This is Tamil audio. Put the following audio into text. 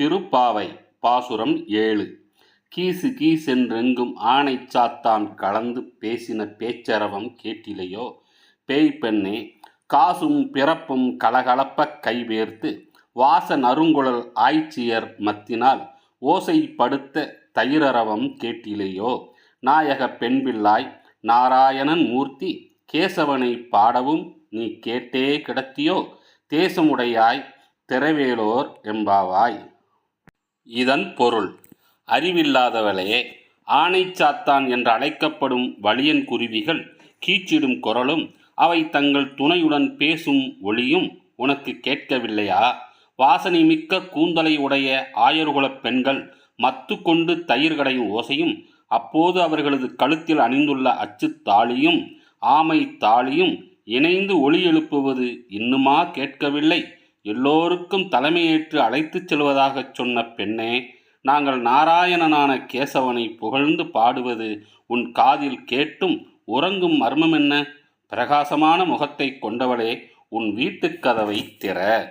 திருப்பாவை பாசுரம் ஏழு. கீசு கீசென்றெங்கும் ஆணை சாத்தான் கலந்து பேசின பேச்சரவம் கேட்டிலையோ? பேய் பெண்ணே காசும் பிறப்பும் கலகலப்பக் கைவேர்த்து வாசன் அருங்குழல் ஆய்ச்சியர் மத்தினால் ஓசைப்படுத்த தயிரரவம் கேட்டிலையோ? நாயக பெண்பிள்ளாய் நாராயணன் மூர்த்தி கேசவனை பாடவும் நீ கேட்டே கிடத்தியோ? தேசமுடையாய் திரவேலோர் எம்பாவாய் இதன் பொருள். அறிவில்லாதவளே ஆனைச்சாத்தான் என்று அழைக்கப்படும் வலியன் குருவிகள் கீச்சிடும் குரலும் அவை தங்கள் துணையுடன் பேசும் ஒளியும் உனக்கு கேட்கவில்லையா? வாசனை மிக்க கூந்தலை உடைய ஆயர்குலப் பெண்கள் மத்து கொண்டு தயிர் கடையும் ஓசையும் அப்போது அவர்களது கழுத்தில் அணிந்துள்ள அச்சு தாலியும் ஆமை தாலியும் இணைந்து ஒளி எழுப்புவது இன்னுமா கேட்கவில்லை? எல்லோருக்கும் தலைமையேற்று அழைத்துச் செல்வதாகச் சொன்ன பெண்ணே நாங்கள் நாராயணனான கேசவனை புகழ்ந்து பாடுவது உன் காதில் கேட்டும் உறங்கும் மர்மம் என்ன பிரகாசமான முகத்தை கொண்டவளே உன் வீட்டுக் கதவை திற.